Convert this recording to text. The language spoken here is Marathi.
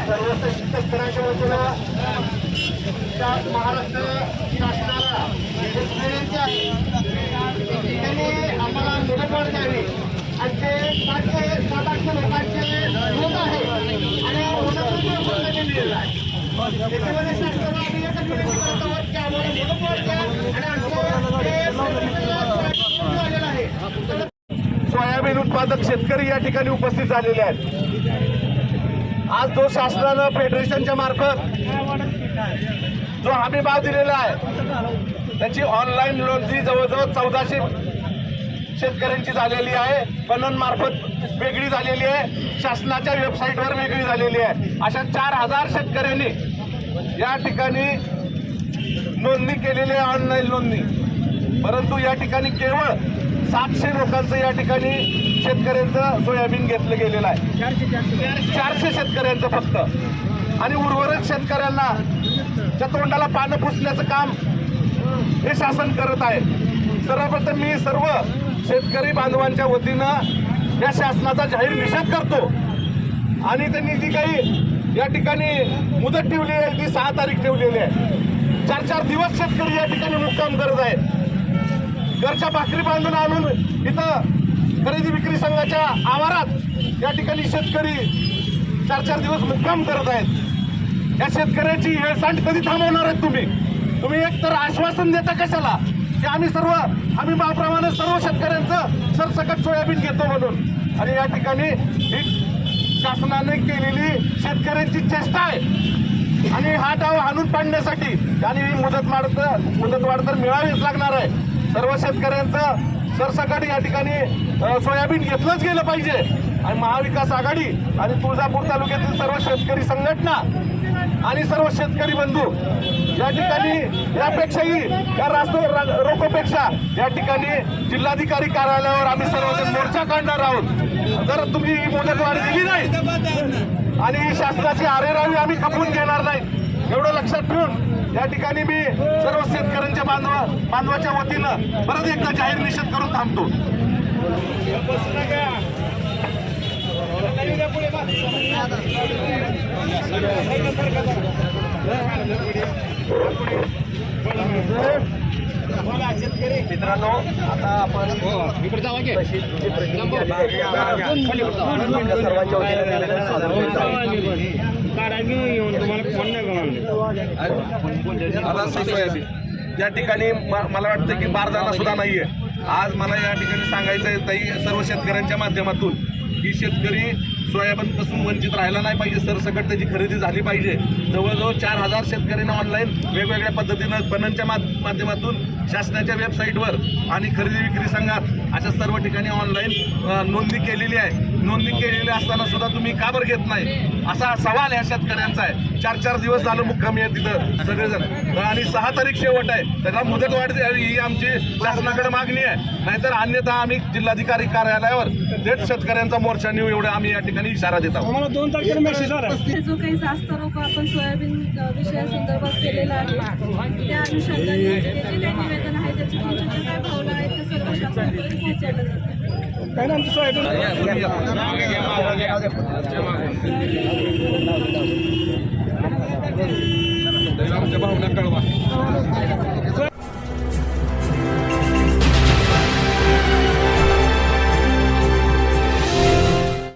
सर्वस्व शिक्षक कराच्या वतीनं महाराष्ट्र शासनाला आम्हाला निवडणूक द्यावी आणि ते पाचशे सात आठशे लोकांचे लोक आहे आणि त्याच्यामध्ये शासनाला आम्ही आम्हाला निवडणूक द्या आणि आमचे सोयाबीन उत्पादक शेतकरी या ठिकाणी उपस्थित झालेले आहेत. आज जो शासनानं फेडरेशनच्या मार्फत जो हमी भाव दिलेला आहे त्याची ऑनलाईन नोंदणी जवळजवळ चौदाशे शेतकऱ्यांची झालेली आहे पणन मार्फत वेगळी झालेली आहे शासनाच्या वेबसाईटवर वेगळी झालेली आहे. अशा चार हजार शेतकऱ्यांनी या ठिकाणी नोंदणी केलेली आहे ऑनलाईन नोंदणी परंतु या ठिकाणी केवळ सातशे लोकांचं या ठिकाणी शेतकऱ्यांचं सोयाबीन घेतलं गेलेलं आहे. चारशे शेतकऱ्यांचं फक्त. आणि उर्वरित शेतकऱ्यांना च्या तोंडाला पानं पुसण्याचं काम हे शासन करत आहे. सर्वप्रथम मी सर्व शेतकरी बांधवांच्या वतीनं या शासनाचा जाहीर निषेध करतो. आणि त्यांनी जी काही या ठिकाणी मुदत ठेवली आहे ती सहा तारीख ठेवलेली आहे. चार चार दिवस शेतकरी या ठिकाणी मुक्काम करत आहेत. घरच्या भाकरी बांधून आणून इथं खरेदी विक्री संघाच्या आवारात या ठिकाणी शेतकरी चार चार दिवस मुक्काम करत आहेत. या शेतकऱ्याची हेळसांड कधी थांबवणार आहेत तुम्ही? तुम्ही एक तर आश्वासन देता कशाला? की आम्ही सर्व आम्ही माप्रमाणे सर्व शेतकऱ्यांचं सरसकट सोयाबीन घेतो म्हणून. आणि या ठिकाणी ही शासनाने केलेली शेतकऱ्यांची चेष्टा आहे. आणि हा डाव हाणून पाडण्यासाठी आणि ही मुदत वाढ मुदतवाढ तर मिळावीच लागणार आहे. सर्व शेतकऱ्यांचं सरसकट या ठिकाणी सोयाबीन घेतलंच गेलं पाहिजे. आणि महाविकास आघाडी आणि तुळजापूर तालुक्यातील सर्व शेतकरी संघटना आणि सर्व शेतकरी बंधू या ठिकाणी यापेक्षाही या रास्त रा- रोकोपेक्षा या ठिकाणी जिल्हाधिकारी कार्यालयावर आम्ही सर्वजण मोर्चा काढणार आहोत. जर तुम्ही ही मुदतवाढ दिली नाही आणि शासनाची आरेरावी आम्ही खपवून घेणार नाही एवढं लक्षात ठेवून या ठिकाणी मी सर्व शेतकऱ्यांच्या बांधवा बांधवाच्या वतीनं परत एकदा जाहीर निषेध करून थांबतो. मित्रांनो आता आपण सर्वांच्या वतीनं सादर करीत. आहोत. सोयाबीन या ठिकाणी म- मला वाटतं की बारदाना सुद्धा नाहीये. आज मला या ठिकाणी सांगायचं आहे ताई सर्व शेतकऱ्यांच्या माध्यमातून की शेतकरी सोयाबीनपासून वंचित राहायला नाही पाहिजे. सरसकट त्याची खरेदी झाली पाहिजे. जवळजवळ चार हजार शेतकऱ्यांना ऑनलाईन वेगवेगळ्या पद्धतीनं पणनच्या माध्यमातून शासनाच्या वेबसाईटवर आणि खरेदी विक्री संघात अशा सर्व ठिकाणी ऑनलाईन नोंदणी केलेली आहे. नोंदणी केलेली असताना सुद्धा तुम्ही का बरं घेत नाही? असा सवाल ह्या शेतकऱ्यांचा आहे. चार चार दिवस झालं मुक्कामी आहे तिथं सगळेजण. आणि सहा तारीख शेवट आहे. त्याला मुदत वाढ द्यावी ही आमची शासनाकडे मागणी आहे. नाहीतर अन्यथा आम्ही जिल्हाधिकारी कार्यालयावर थेट शेतकऱ्यांचा मोर्चा नेऊ एवढं आम्ही या ठिकाणी इशारा देत आहोत. आम्हाला दोन तारखेला मेसेज आला. जो काही जास्त रोग आपण सोयाबीन विषयासंदर्भात केलेला आहे त्या अनुषंगाने हे जे काही निवेदन आहे त्याचे तुमचे जे काय भावना आहेत ते सर्व शासनापर्यंत पोहोचवलं जातं काय ना आमचं